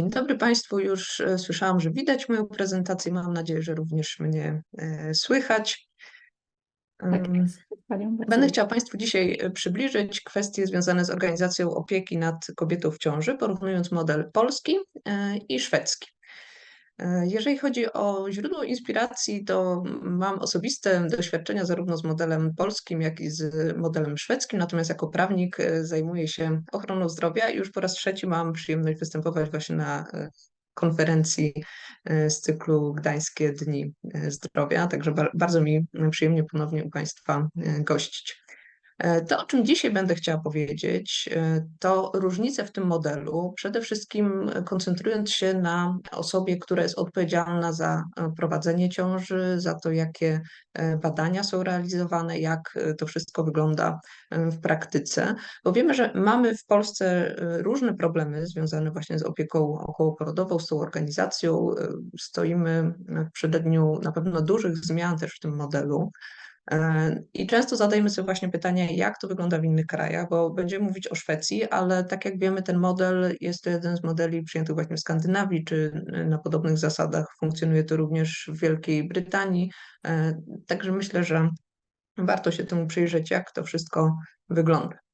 Dzień dobry Państwu. Już e, słyszałam, że widać moją prezentację. Mam nadzieję, że również mnie e, słychać. Tak Będę chciała Państwu dzisiaj e, przybliżyć kwestie związane z organizacją opieki nad kobietą w ciąży, porównując model polski i szwedzki. E, Jeżeli chodzi o źródło inspiracji, to mam osobiste doświadczenia zarówno z modelem polskim, jak i z modelem szwedzkim, natomiast jako prawnik e, zajmuję się ochroną zdrowia i już po raz trzeci mam przyjemność występować właśnie na e, konferencji z cyklu Gdańskie Dni Zdrowia, także ba- bardzo mi przyjemnie ponownie u Państwa gościć. E, To, o czym dzisiaj będę chciała powiedzieć, e, to różnice w tym modelu, przede wszystkim e, koncentrując się na osobie, która jest odpowiedzialna za prowadzenie ciąży, za to, jakie badania są realizowane, jak to wszystko wygląda w praktyce. Bo wiemy, że mamy w Polsce różne problemy związane właśnie z opieką okołoporodową, z tą organizacją. Stoimy w przededniu na pewno dużych zmian też w tym modelu. E, I często zadajemy sobie właśnie pytanie, jak to wygląda w innych krajach, bo będziemy mówić o Szwecji, ale tak jak wiemy, ten model jest to jeden z modeli przyjętych właśnie w Skandynawii, czy na podobnych zasadach funkcjonuje to również w Wielkiej Brytanii. E, Także myślę, że warto się temu przyjrzeć, jak to wszystko wygląda.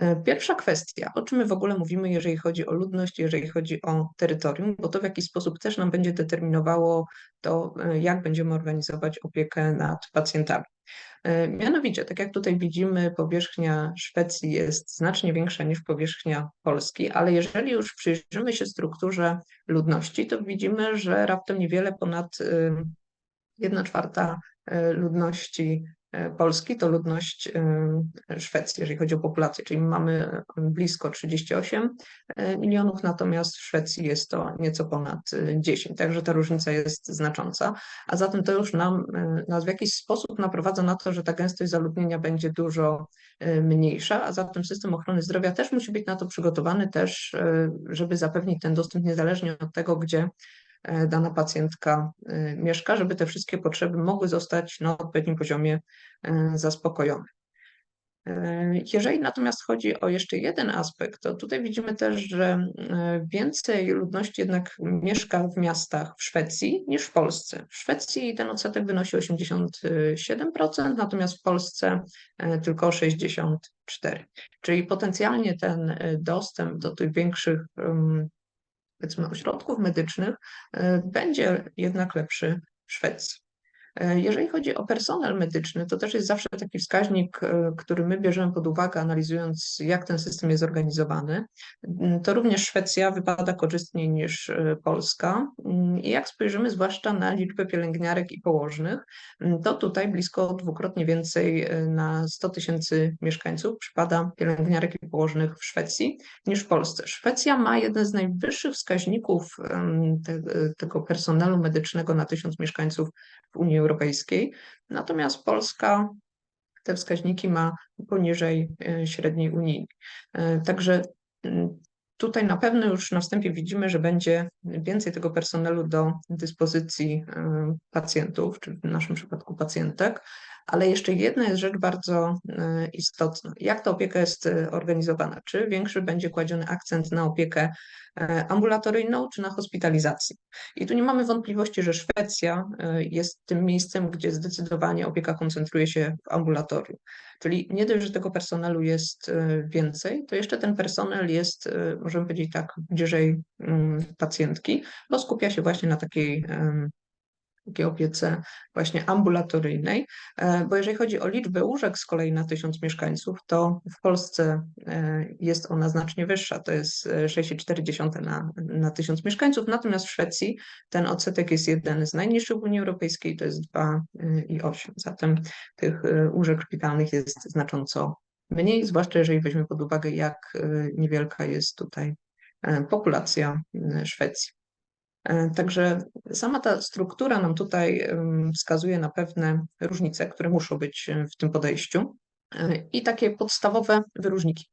E, Pierwsza kwestia, o czym my w ogóle mówimy, jeżeli chodzi o ludność, jeżeli chodzi o terytorium, bo to w jakiś sposób też nam będzie determinowało to, e, jak będziemy organizować opiekę nad pacjentami. E, Mianowicie, tak jak tutaj widzimy, powierzchnia Szwecji jest znacznie większa niż powierzchnia Polski, ale jeżeli już przyjrzymy się strukturze ludności, to widzimy, że raptem niewiele ponad 1 czwarta ludności Polski to ludność e, Szwecji, jeżeli chodzi o populację, czyli mamy blisko 38 milionów, natomiast w Szwecji jest to nieco ponad 10, także ta różnica jest znacząca, a zatem to już nam, nas w jakiś sposób naprowadza na to, że ta gęstość zaludnienia będzie dużo mniejsza, a zatem system ochrony zdrowia też musi być na to przygotowany też, żeby zapewnić ten dostęp niezależnie od tego, gdzie e, dana pacjentka e, mieszka, żeby te wszystkie potrzeby mogły zostać na odpowiednim poziomie e, zaspokojone. E, Jeżeli natomiast chodzi o jeszcze jeden aspekt, to tutaj widzimy też, że e, więcej ludności jednak mieszka w miastach w Szwecji niż w Polsce. W Szwecji ten odsetek wynosi 87%, natomiast w Polsce e, tylko 64%. Czyli potencjalnie ten e, dostęp do tych większych powiedzmy ośrodków medycznych e, będzie jednak lepszy w. E, Jeżeli chodzi o personel medyczny, to też jest zawsze taki wskaźnik, e, który my bierzemy pod uwagę, analizując, jak ten system jest zorganizowany. Mm, To również Szwecja wypada korzystniej niż e, Polska. Mm, I jak spojrzymy zwłaszcza na liczbę pielęgniarek i położnych, mm, to tutaj blisko dwukrotnie więcej na 100 tysięcy mieszkańców przypada pielęgniarek i położnych w Szwecji niż w Polsce. Szwecja ma jeden z najwyższych wskaźników te, tego personelu medycznego na tysiąc mieszkańców w Unii Europejskiej, natomiast Polska te wskaźniki ma poniżej e, średniej unijnej. E, Także tutaj na pewno już na wstępie widzimy, że będzie więcej tego personelu do dyspozycji e, pacjentów, czy w naszym przypadku pacjentek, ale jeszcze jedna jest rzecz bardzo e, istotna. Jak ta opieka jest e, organizowana? Czy większy będzie kładziony akcent na opiekę ambulatoryjną, czy na hospitalizację? I tu nie mamy wątpliwości, że Szwecja jest tym miejscem, gdzie zdecydowanie opieka koncentruje się w ambulatorium. Czyli nie dość, że tego personelu jest e, więcej, to jeszcze ten personel jest, e, możemy powiedzieć tak, bliżej mm, pacjentki, bo skupia się właśnie na takiej takiej opiece właśnie ambulatoryjnej, e, bo jeżeli chodzi o liczbę łóżek z kolei na tysiąc mieszkańców, to w Polsce e, jest ona znacznie wyższa, to jest e, 6,4 na, na tysiąc mieszkańców, natomiast w Szwecji ten odsetek jest jeden z najniższych w Unii Europejskiej, to jest 2,8, zatem tych e, łóżek szpitalnych jest znacząco mniej, zwłaszcza jeżeli weźmiemy pod uwagę, jak e, niewielka jest tutaj e, populacja e, Szwecji. E, Także sama ta struktura nam tutaj wskazuje na pewne różnice, które muszą być e, w tym podejściu E, i takie podstawowe wyróżniki.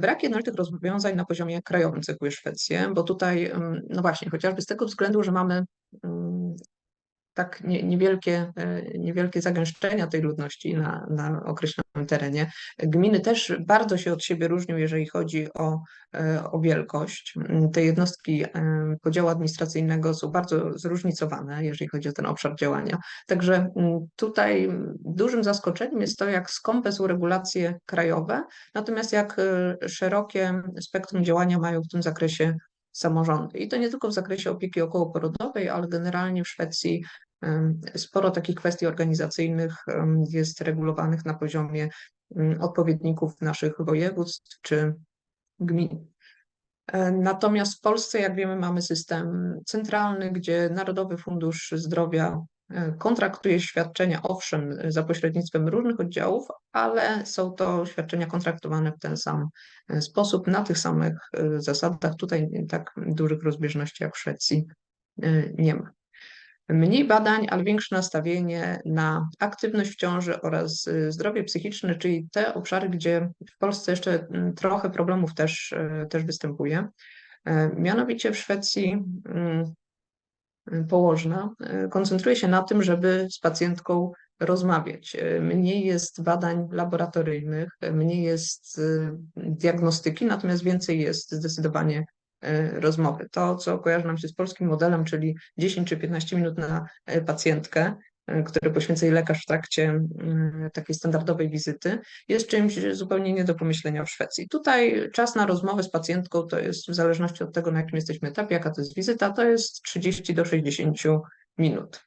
Brak jednolitych rozwiązań na poziomie krajowym cechuje Szwecję, bo tutaj, no właśnie, chociażby z tego względu, że mamy tak nie, niewielkie, e, niewielkie zagęszczenia tej ludności na, na określonym terenie. Gminy też bardzo się od siebie różnią, jeżeli chodzi o, e, o wielkość. Te jednostki e, podziału administracyjnego są bardzo zróżnicowane, jeżeli chodzi o ten obszar działania. Także mm, tutaj dużym zaskoczeniem jest to, jak skąpe są regulacje krajowe, natomiast jak szerokie spektrum działania mają w tym zakresie samorządy. I to nie tylko w zakresie opieki okołoporodowej, ale generalnie w Szwecji sporo takich kwestii organizacyjnych jest regulowanych na poziomie odpowiedników naszych województw czy gmin. E, natomiast w Polsce, jak wiemy, mamy system centralny, gdzie Narodowy Fundusz Zdrowia e, kontraktuje świadczenia, owszem, za pośrednictwem różnych oddziałów, ale są to świadczenia kontraktowane w ten sam e, sposób, na tych samych zasadach. Tutaj tak dużych rozbieżności jak w Szwecji nie ma. Mniej badań, ale większe nastawienie na aktywność w ciąży oraz y, zdrowie psychiczne, czyli te obszary, gdzie w Polsce jeszcze mm, trochę problemów też, y, też występuje. E, mianowicie w Szwecji mm, położna y, koncentruje się na tym, żeby z pacjentką rozmawiać. E, mniej jest badań laboratoryjnych, mniej jest diagnostyki, natomiast więcej jest zdecydowanie rozmowy. To, co kojarzy nam się z polskim modelem, czyli 10 czy 15 minut na e, pacjentkę, e, które poświęca jej lekarz w trakcie mm, takiej standardowej wizyty, jest czymś zupełnie nie do pomyślenia w Szwecji. Tutaj czas na rozmowę z pacjentką to jest w zależności od tego, na jakim jesteśmy etapie, jaka to jest wizyta, to jest 30 do 60 minut.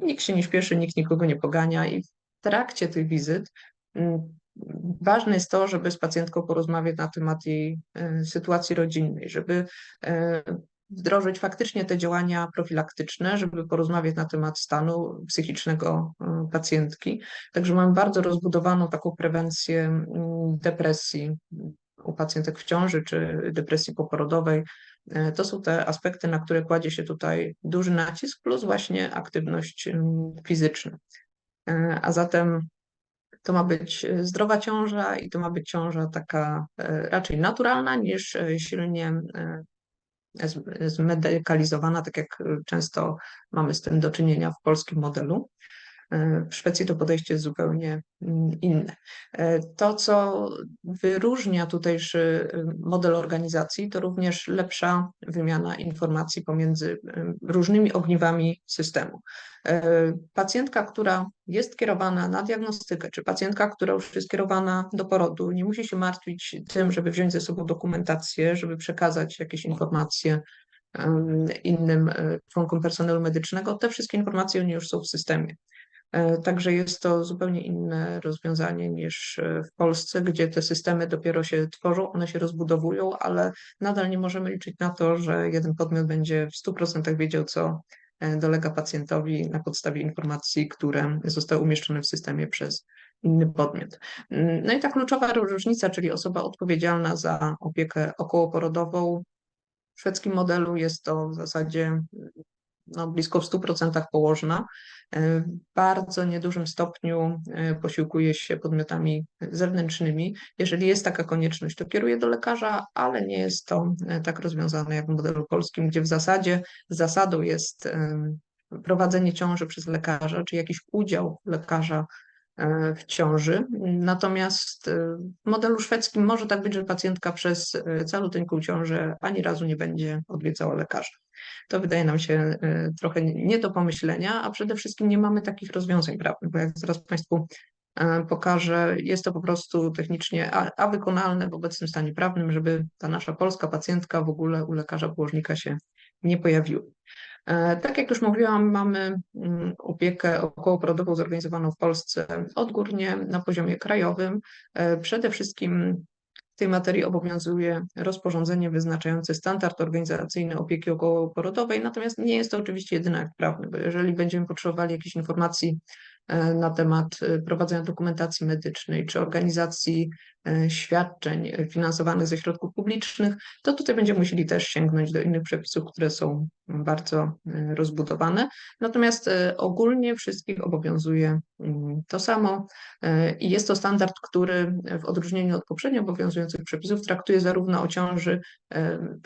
Nikt się nie śpieszy, nikt nikogo nie pogania i w trakcie tych wizyt mm, ważne jest to, żeby z pacjentką porozmawiać na temat jej e, sytuacji rodzinnej, żeby e, wdrożyć faktycznie te działania profilaktyczne, żeby porozmawiać na temat stanu psychicznego e, pacjentki. Także mamy bardzo rozbudowaną taką prewencję depresji u pacjentek w ciąży czy depresji poporodowej. To są te aspekty, na które kładzie się tutaj duży nacisk, plus właśnie aktywność fizyczna. A zatem to ma być e, zdrowa ciąża i to ma być ciąża taka e, raczej naturalna niż e, silnie zmedykalizowana, tak jak często mamy z tym do czynienia w polskim modelu. W Szwecji to podejście jest zupełnie mm, inne. To, co wyróżnia tutejszy model organizacji, to również lepsza wymiana informacji pomiędzy różnymi ogniwami systemu. Pacjentka, która jest kierowana na diagnostykę, czy pacjentka, która już jest kierowana do porodu, nie musi się martwić tym, żeby wziąć ze sobą dokumentację, żeby przekazać jakieś informacje innym e, członkom personelu medycznego. Te wszystkie informacje oni już są w systemie. E, także jest to zupełnie inne rozwiązanie niż e, w Polsce, gdzie te systemy dopiero się tworzą, one się rozbudowują, ale nadal nie możemy liczyć na to, że jeden podmiot będzie w 100% wiedział, co e, dolega pacjentowi na podstawie informacji, które zostały umieszczone w systemie przez inny podmiot. Mm, no i ta kluczowa różnica, czyli osoba odpowiedzialna za opiekę okołoporodową. W szwedzkim modelu jest to w zasadzie no, blisko w 100% położna. E, w bardzo niedużym stopniu e, posiłkuje się podmiotami zewnętrznymi. Jeżeli jest taka konieczność, to kieruje do lekarza, ale nie jest to e, tak rozwiązane jak w modelu polskim, gdzie w zasadzie zasadą jest prowadzenie ciąży przez lekarza, czy jakiś udział lekarza w ciąży. Natomiast w modelu szwedzkim może tak być, że pacjentka przez caluteńką ciążę ani razu nie będzie odwiedzała lekarza. To wydaje nam się e, trochę nie do pomyślenia, a przede wszystkim nie mamy takich rozwiązań prawnych, bo jak zaraz Państwu e, pokażę, jest to po prostu technicznie a, wykonalne w obecnym stanie prawnym, żeby ta nasza polska pacjentka w ogóle u lekarza położnika się nie pojawiła. E, tak jak już mówiłam, mamy mm, opiekę okołoporodową zorganizowaną w Polsce odgórnie na poziomie krajowym. Przede wszystkim w tej materii obowiązuje rozporządzenie wyznaczające standard organizacyjny opieki okołoporodowej, natomiast nie jest to oczywiście jedyny akt prawny, bo jeżeli będziemy potrzebowali jakichś informacji na temat e, prowadzenia dokumentacji medycznej czy organizacji e, świadczeń finansowanych ze środków publicznych, to tutaj będziemy musieli też sięgnąć do innych przepisów, które są bardzo rozbudowane. Natomiast ogólnie wszystkich obowiązuje mm, to samo i jest to standard, który w odróżnieniu od poprzednio obowiązujących przepisów traktuje zarówno o ciąży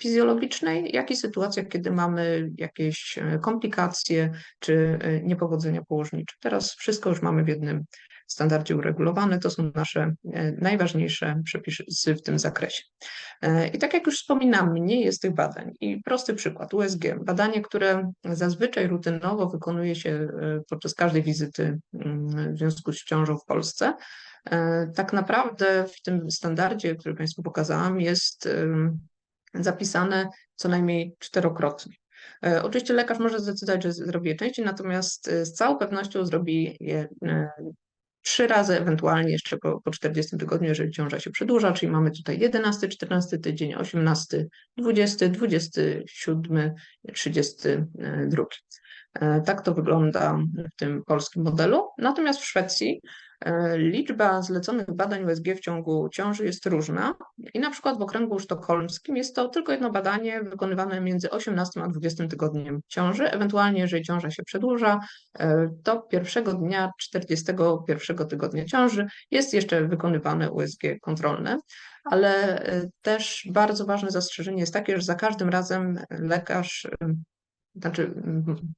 fizjologicznej, jak i sytuacjach, kiedy mamy jakieś komplikacje czy niepowodzenia położnicze. Teraz wszystko już mamy w jednym standardzie uregulowane. To są nasze e, najważniejsze przepisy w tym zakresie. E, I tak jak już wspominam, mniej jest tych badań. I prosty przykład, USG, badanie, które zazwyczaj rutynowo wykonuje się e, podczas każdej wizyty mm, w związku z ciążą w Polsce. Tak naprawdę w tym standardzie, który Państwu pokazałam, jest zapisane co najmniej czterokrotnie. Oczywiście lekarz może zdecydować, że zrobi je częściej, natomiast z całą pewnością zrobi je trzy razy, ewentualnie jeszcze po, po 40 tygodniu, jeżeli ciąża się przedłuża, czyli mamy tutaj 11, 14 tydzień, 18, 20, 27, 32. Tak to wygląda w tym polskim modelu. Natomiast w Szwecji E, liczba zleconych badań USG w ciągu ciąży jest różna i na przykład w okręgu sztokholmskim jest to tylko jedno badanie wykonywane między 18 a 20 tygodniem ciąży. Ewentualnie, jeżeli ciąża się przedłuża, e, to pierwszego dnia 41 tygodnia ciąży jest jeszcze wykonywane USG kontrolne. Ale e, też bardzo ważne zastrzeżenie jest takie, że za każdym razem lekarz znaczy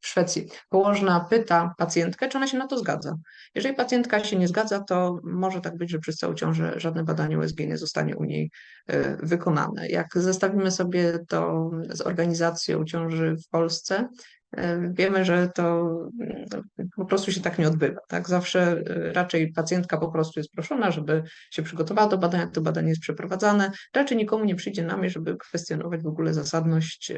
w Szwecji, położna pyta pacjentkę, czy ona się na to zgadza. Jeżeli pacjentka się nie zgadza, to może tak być, że przez całą ciążę żadne badanie USG nie zostanie u niej e, wykonane. Jak zestawimy sobie to z organizacją ciąży w Polsce, e, wiemy, że to po prostu się tak nie odbywa. Tak? Zawsze e, raczej pacjentka po prostu jest proszona, żeby się przygotowała do badania, to badanie jest przeprowadzane. Raczej nikomu nie przyjdzie na myśl, żeby kwestionować w ogóle zasadność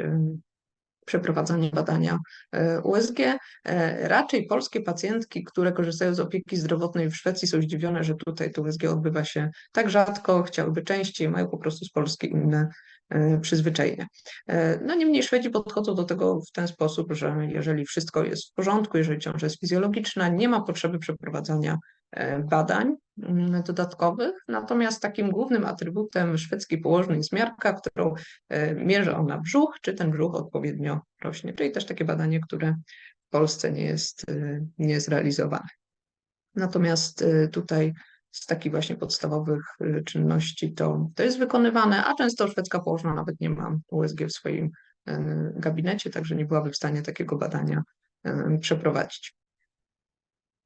przeprowadzania badania e, USG. E, raczej polskie pacjentki, które korzystają z opieki zdrowotnej w Szwecji są zdziwione, że tutaj to USG odbywa się tak rzadko, chciałyby częściej, mają po prostu z Polski inne e, przyzwyczajenia. No niemniej Szwedzi podchodzą do tego w ten sposób, że jeżeli wszystko jest w porządku, jeżeli ciąża jest fizjologiczna, nie ma potrzeby przeprowadzania badań dodatkowych. Natomiast takim głównym atrybutem szwedzkiej położnej jest miarka, którą e, mierzy ona brzuch, czy ten brzuch odpowiednio rośnie, czyli też takie badanie, które w Polsce nie jest, e, nie jest realizowane. Natomiast tutaj z takich właśnie podstawowych czynności to, to jest wykonywane, a często szwedzka położna nawet nie ma USG w swoim gabinecie, także nie byłaby w stanie takiego badania przeprowadzić.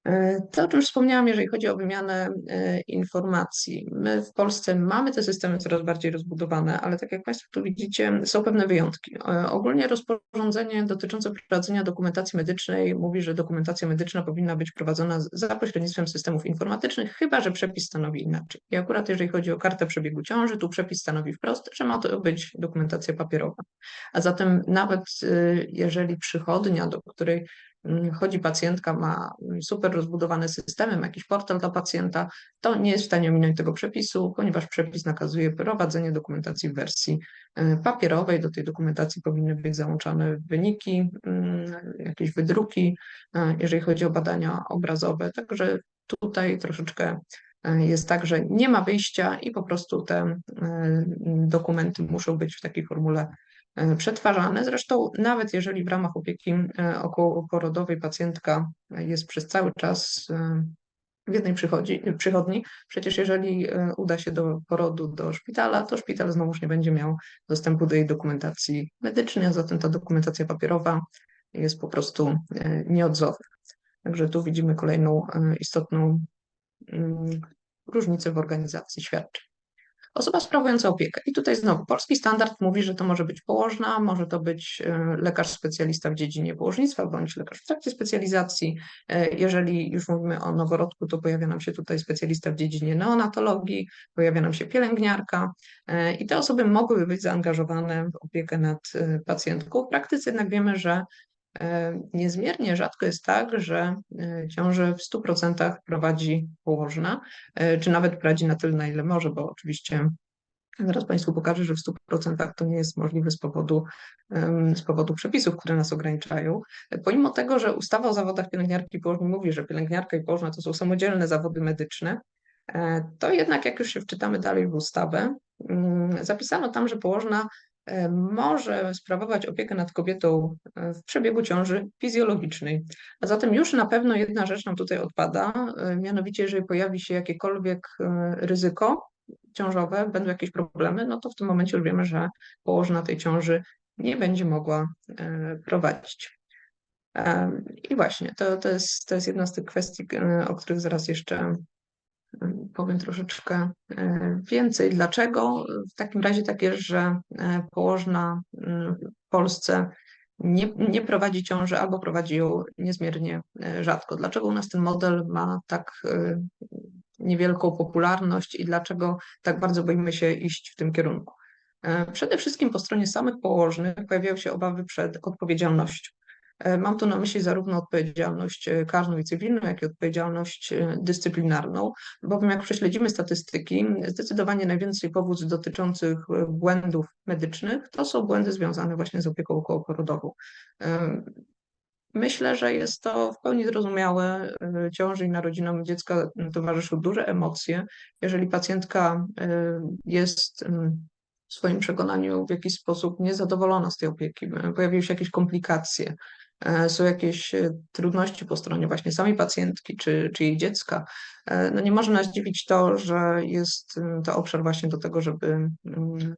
E, to, o czym wspomniałam, jeżeli chodzi o wymianę e, informacji. My w Polsce mamy te systemy coraz bardziej rozbudowane, ale tak jak Państwo tu widzicie, są pewne wyjątki. E, ogólnie rozporządzenie dotyczące prowadzenia dokumentacji medycznej mówi, że dokumentacja medyczna powinna być prowadzona za pośrednictwem systemów informatycznych, chyba że przepis stanowi inaczej. I akurat jeżeli chodzi o kartę przebiegu ciąży, tu przepis stanowi wprost, że ma to być dokumentacja papierowa. A zatem nawet jeżeli przychodnia, do której chodzi pacjentka, ma super rozbudowany system, jakiś portal dla pacjenta, to nie jest w stanie ominąć tego przepisu, ponieważ przepis nakazuje prowadzenie dokumentacji w wersji e, papierowej. Do tej dokumentacji powinny być załączane wyniki, mm, jakieś wydruki, e, jeżeli chodzi o badania obrazowe. Także tutaj troszeczkę e, jest tak, że nie ma wyjścia i po prostu te dokumenty muszą być w takiej formule przetwarzane. Zresztą nawet jeżeli w ramach opieki e, okołoporodowej pacjentka jest przez cały czas e, w jednej przychodni, przecież jeżeli uda się do porodu do szpitala, to szpital znowuż nie będzie miał dostępu do jej dokumentacji medycznej, a zatem ta dokumentacja papierowa jest po prostu nieodzowna. Także tu widzimy kolejną istotną mm, różnicę w organizacji świadczeń. Osoba sprawująca opiekę. I tutaj znowu polski standard mówi, że to może być położna, może to być e, lekarz specjalista w dziedzinie położnictwa bądź lekarz w trakcie specjalizacji. E, jeżeli już mówimy o noworodku, to pojawia nam się tutaj specjalista w dziedzinie neonatologii, pojawia nam się pielęgniarka e, i te osoby mogłyby być zaangażowane w opiekę nad pacjentką. W praktyce jednak wiemy, że niezmiernie rzadko jest tak, że e, ciążę w 100% prowadzi położna, e, czy nawet prowadzi na tyle, na ile może, bo oczywiście Zaraz Państwu pokażę, że w 100% to nie jest możliwe z powodu, z powodu przepisów, które nas ograniczają. Pomimo tego, że ustawa o zawodach pielęgniarki i położnej mówi, że pielęgniarka i położna to są samodzielne zawody medyczne, to jednak jak już się wczytamy dalej w ustawę, mm, zapisano tam, że położna e, może sprawować opiekę nad kobietą e, w przebiegu ciąży fizjologicznej. A zatem już na pewno jedna rzecz nam tutaj odpada, e, mianowicie jeżeli pojawi się jakiekolwiek ryzyko ciążowe, będą jakieś problemy, no to w tym momencie już wiemy, że położna tej ciąży nie będzie mogła prowadzić. I właśnie, to, to, jest, to jest jedna z tych kwestii, o których zaraz jeszcze powiem troszeczkę e, więcej. Dlaczego? W takim razie tak jest, że e, położna mm, w Polsce nie, nie prowadzi ciąży albo prowadzi ją niezmiernie e, rzadko. Dlaczego u nas ten model ma tak niewielką popularność i dlaczego tak bardzo boimy się iść w tym kierunku? Przede wszystkim po stronie samych położnych pojawiają się obawy przed odpowiedzialnością. E, mam tu na myśli zarówno odpowiedzialność e, karną i cywilną, jak i odpowiedzialność e, dyscyplinarną, bowiem jak prześledzimy statystyki, zdecydowanie najwięcej powód dotyczących błędów medycznych to są błędy związane właśnie z opieką okołoporodową. Myślę, że jest to w pełni zrozumiałe. Ciąży i narodzinom dziecka towarzyszą duże emocje. Jeżeli pacjentka jest w swoim przekonaniu w jakiś sposób niezadowolona z tej opieki, pojawiły się jakieś komplikacje, są jakieś e, trudności po stronie właśnie samej pacjentki czy, czy jej dziecka, e, no nie może nas dziwić to, że jest to obszar właśnie do tego, żeby mm,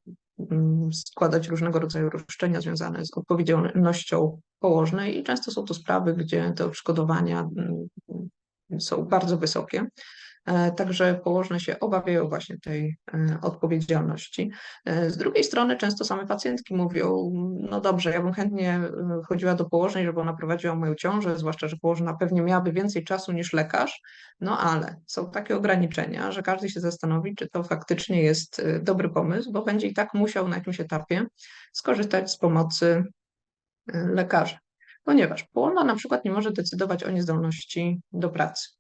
mm, składać różnego rodzaju roszczenia związane z odpowiedzialnością położnej i często są to sprawy, gdzie te odszkodowania mm, są bardzo wysokie. E, także położne się obawiają właśnie tej e, odpowiedzialności. E, z drugiej strony często same pacjentki mówią, no dobrze, ja bym chętnie chodziła do położnej, żeby ona prowadziła moją ciążę, zwłaszcza, że położna pewnie miałaby więcej czasu niż lekarz, no ale są takie ograniczenia, że każdy się zastanowi, czy to faktycznie jest dobry pomysł, bo będzie i tak musiał na jakimś etapie skorzystać z pomocy lekarza. Ponieważ położna na przykład nie może decydować o niezdolności do pracy.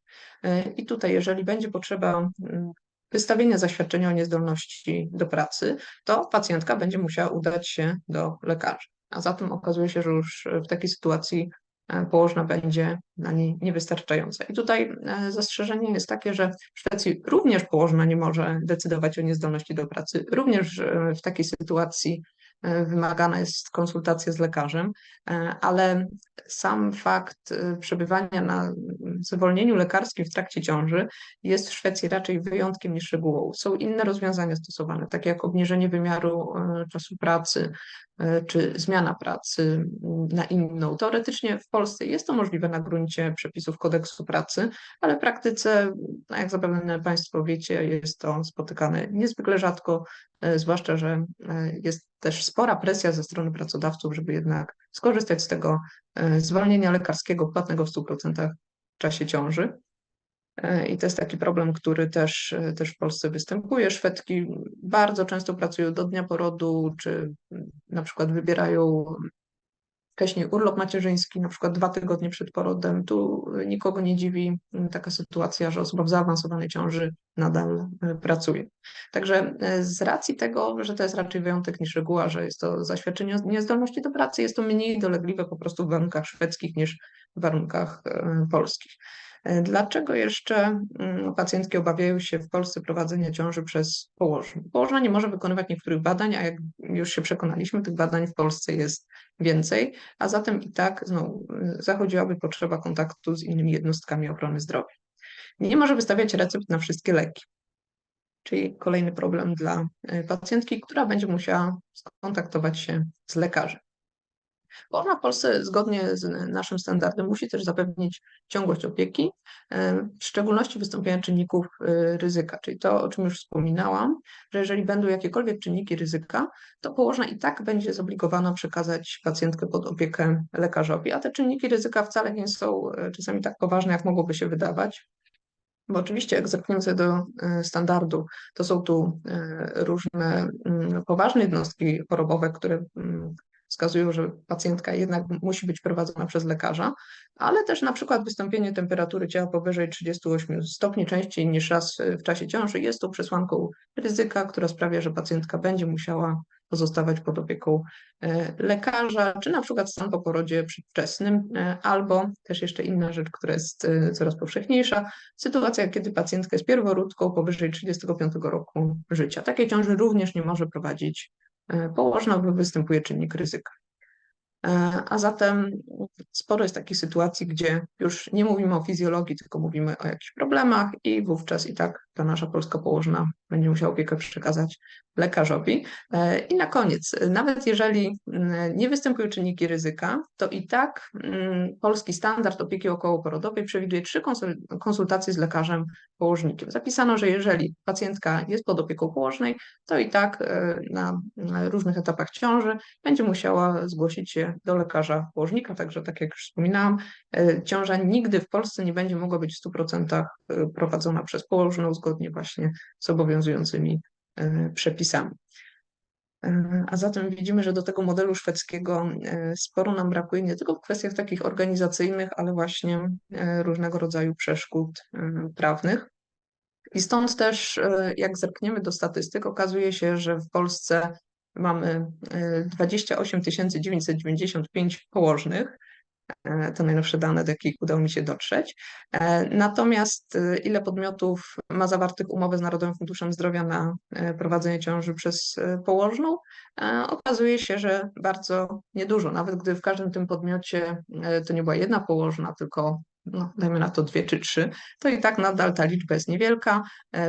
I tutaj, jeżeli będzie potrzeba mm, wystawienia zaświadczenia o niezdolności do pracy, to pacjentka będzie musiała udać się do lekarza. A zatem okazuje się, że już w takiej sytuacji e, położna będzie dla niej niewystarczająca. I tutaj e, zastrzeżenie jest takie, że w Szwecji również położna nie może decydować o niezdolności do pracy. Również e, w takiej sytuacji E, wymagana jest konsultacja z lekarzem, e, ale sam fakt e, przebywania na zwolnieniu lekarskim w trakcie ciąży jest w Szwecji raczej wyjątkiem niż regułą. Są inne rozwiązania stosowane, takie jak obniżenie wymiaru czasu pracy, czy zmiana pracy na inną. Teoretycznie w Polsce jest to możliwe na gruncie przepisów kodeksu pracy, ale w praktyce, no jak zapewne Państwo wiecie, jest to spotykane niezwykle rzadko, zwłaszcza, że jest też spora presja ze strony pracodawców, żeby jednak skorzystać z tego e, zwolnienia lekarskiego płatnego w 100% w czasie ciąży. E, I to jest taki problem, który też, e, też w Polsce występuje. Szwedki bardzo często pracują do dnia porodu, czy na przykład wybierają wcześniej urlop macierzyński, na przykład dwa tygodnie przed porodem. Tu nikogo nie dziwi taka sytuacja, że osoba w zaawansowanej ciąży nadal e, pracuje. Także e, z racji tego, że to jest raczej wyjątek niż reguła, że jest to zaświadczenie niezdolności do pracy, jest to mniej dolegliwe po prostu w warunkach szwedzkich niż w warunkach e, polskich. Dlaczego jeszcze mm, pacjentki obawiają się w Polsce prowadzenia ciąży przez położną? Położna nie może wykonywać niektórych badań, a jak już się przekonaliśmy, tych badań w Polsce jest więcej, a zatem i tak znowu zachodziłaby potrzeba kontaktu z innymi jednostkami ochrony zdrowia. Nie może wystawiać recept na wszystkie leki. Czyli kolejny problem dla e, pacjentki, która będzie musiała skontaktować się z lekarzem. Położna w Polsce zgodnie z naszym standardem musi też zapewnić ciągłość opieki, e, w szczególności wystąpienia czynników e, ryzyka, czyli to, o czym już wspominałam, że jeżeli będą jakiekolwiek czynniki ryzyka, to położna i tak będzie zobligowana przekazać pacjentkę pod opiekę lekarzowi, a te czynniki ryzyka wcale nie są e, czasami tak poważne, jak mogłoby się wydawać. Bo oczywiście egzekwencje do standardu to są tu różne mm, poważne jednostki chorobowe, które mm, wskazują, że pacjentka jednak musi być prowadzona przez lekarza, ale też na przykład wystąpienie temperatury ciała powyżej 38 stopni częściej niż raz w czasie ciąży jest tu przesłanką ryzyka, która sprawia, że pacjentka będzie musiała pozostawać pod opieką e, lekarza, czy na przykład stan po porodzie przedwczesnym, e, albo też jeszcze inna rzecz, która jest e, coraz powszechniejsza, sytuacja, kiedy pacjentka jest pierworódką powyżej 35 roku życia. Takiej ciąży również nie może prowadzić położna, bo występuje czynnik ryzyka. E, A zatem sporo jest takich sytuacji, gdzie już nie mówimy o fizjologii, tylko mówimy o jakichś problemach i wówczas i tak ta nasza polska położna będzie musiała opiekę przekazać lekarzowi. E, I na koniec, nawet jeżeli mm, nie występują czynniki ryzyka, to i tak mm, polski standard opieki okołoporodowej przewiduje trzy konsul- konsultacje z lekarzem położnikiem. Zapisano, że jeżeli pacjentka jest pod opieką położnej, to i tak e, na różnych etapach ciąży będzie musiała zgłosić się do lekarza położnika. Także, tak jak już wspominałam, e, ciąża nigdy w Polsce nie będzie mogła być w 100% e, prowadzona przez położną, zgodnie właśnie z obowiązującymi e, przepisami. E, A zatem widzimy, że do tego modelu szwedzkiego e, sporo nam brakuje nie tylko w kwestiach takich organizacyjnych, ale właśnie różnego rodzaju przeszkód prawnych. I stąd też, jak zerkniemy do statystyk, okazuje się, że w Polsce mamy e, 28 995 położnych. E, To najnowsze dane, do jakich udało mi się dotrzeć. E, Natomiast e, ile podmiotów ma zawartych umowę z Narodowym Funduszem Zdrowia na prowadzenie ciąży przez położną? Okazuje się, że bardzo niedużo. Nawet gdy w każdym tym podmiocie to nie była jedna położna, tylko no, dajmy na to dwie czy trzy, to i tak nadal ta liczba jest niewielka,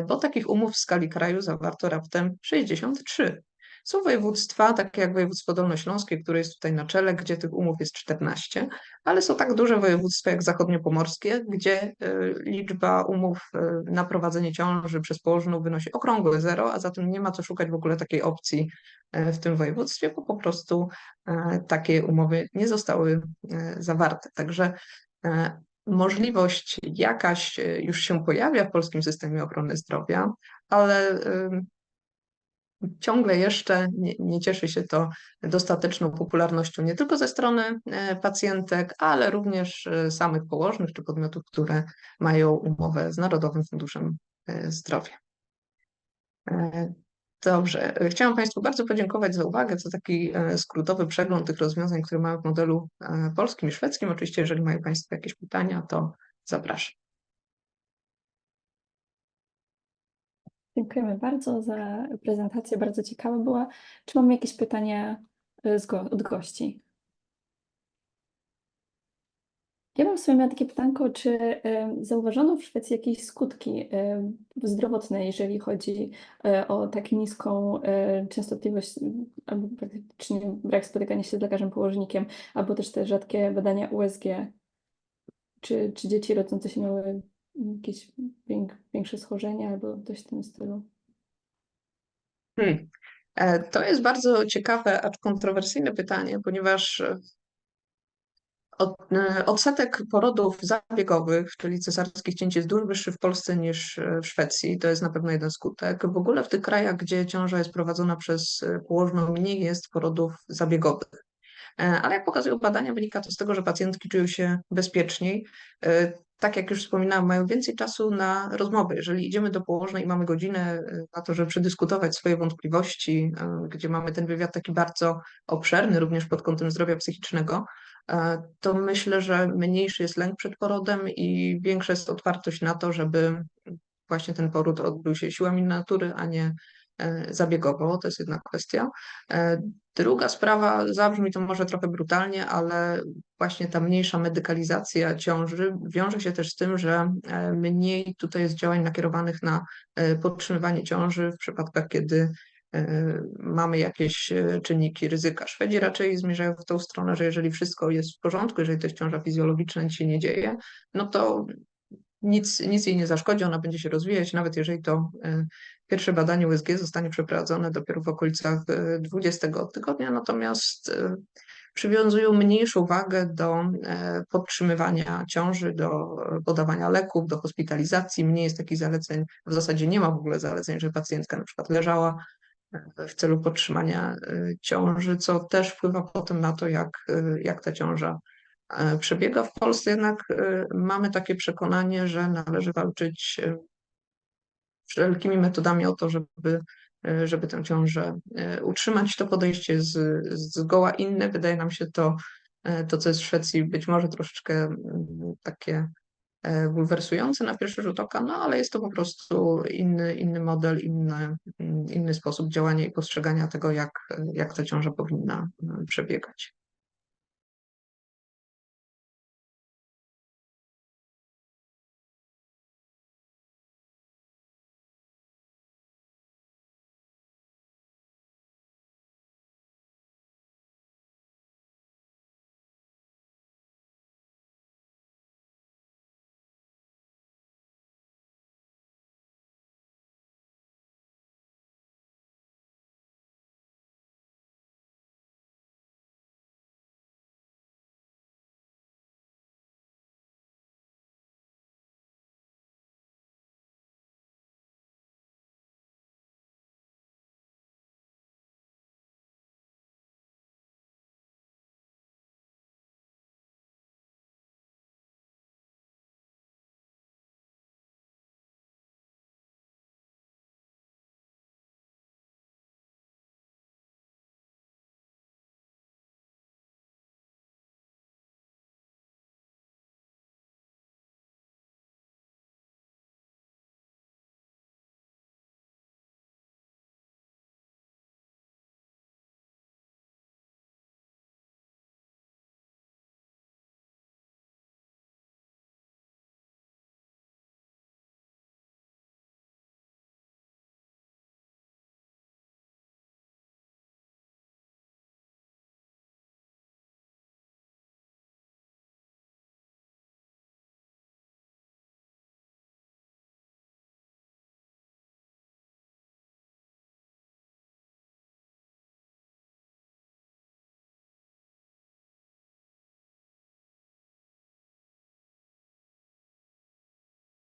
bo takich umów w skali kraju zawarto raptem 63. Są województwa, takie jak województwo dolnośląskie, które jest tutaj na czele, gdzie tych umów jest 14, ale są tak duże województwa jak zachodniopomorskie, gdzie e, liczba umów e, na prowadzenie ciąży przez położną wynosi okrągłe zero, a zatem nie ma co szukać w ogóle takiej opcji e, w tym województwie, bo po prostu takie umowy nie zostały zawarte. Także możliwość jakaś już się pojawia w polskim systemie ochrony zdrowia, ale ciągle jeszcze nie, nie cieszy się to dostateczną popularnością nie tylko ze strony e, pacjentek, ale również e, samych położnych czy podmiotów, które mają umowę z Narodowym Funduszem e, Zdrowia. Dobrze, chciałam Państwu bardzo podziękować za uwagę, za taki skrótowy przegląd tych rozwiązań, które mamy w modelu polskim i szwedzkim. Oczywiście, jeżeli mają Państwo jakieś pytania, to zapraszam. Dziękujemy bardzo za prezentację, bardzo ciekawa była. Czy mamy jakieś pytania go od gości? Ja bym w sumie miała takie pytanko, czy y, zauważono w Szwecji jakieś skutki y, zdrowotne, jeżeli chodzi o tak niską częstotliwość albo praktycznie brak spotykania się z lekarzem położnikiem, albo też te rzadkie badania USG? Czy, czy dzieci rodzące się miały jakieś większe schorzenia albo coś w tym stylu? Hmm. E, To jest bardzo ciekawe, acz kontrowersyjne pytanie, ponieważ e, e, odsetek porodów zabiegowych, czyli cesarskich cięć, jest dużo wyższy w Polsce niż w Szwecji. To jest na pewno jeden skutek. W ogóle w tych krajach, gdzie ciąża jest prowadzona przez położną, mniej jest porodów zabiegowych. Ale jak pokazują badania, wynika to z tego, że pacjentki czują się bezpieczniej. Tak jak już wspominałam, mają więcej czasu na rozmowy. Jeżeli idziemy do położnej i mamy godzinę e, na to, żeby przedyskutować swoje wątpliwości, e, gdzie mamy ten wywiad taki bardzo obszerny, również pod kątem zdrowia psychicznego, e, to myślę, że mniejszy jest lęk przed porodem i większa jest otwartość na to, żeby właśnie ten poród odbył się siłami natury, a nie zabiegowo. To jest jedna kwestia. Druga sprawa, zabrzmi to może trochę brutalnie, ale właśnie ta mniejsza medykalizacja ciąży wiąże się też z tym, że e, mniej tutaj jest działań nakierowanych na e, podtrzymywanie ciąży w przypadkach, kiedy e, mamy jakieś czynniki ryzyka. Szwedzi raczej zmierzają w tą stronę, że jeżeli wszystko jest w porządku, jeżeli to jest ciąża fizjologiczna, nic się nie dzieje, no to nic, nic jej nie zaszkodzi, ona będzie się rozwijać, nawet jeżeli to e, pierwsze badanie USG zostanie przeprowadzone dopiero w okolicach e, 20 tygodnia, natomiast e, przywiązują mniejszą wagę do podtrzymywania ciąży, do podawania leków, do hospitalizacji. Mniej jest takich zaleceń, w zasadzie nie ma w ogóle zaleceń, że pacjentka na przykład leżała w celu podtrzymania ciąży, co też wpływa potem na to, jak, jak ta ciąża przebiega. W Polsce jednak e, mamy takie przekonanie, że należy walczyć e, wszelkimi metodami o to, żeby, e, żeby tę ciążę e, utrzymać. To podejście jest zgoła inne. Wydaje nam się to, e, to, co jest w Szwecji, być może troszeczkę takie e, bulwersujący na pierwszy rzut oka, no ale jest to po prostu inny, inny model, inny, inny sposób działania i postrzegania tego, jak, jak ta ciąża powinna e, przebiegać.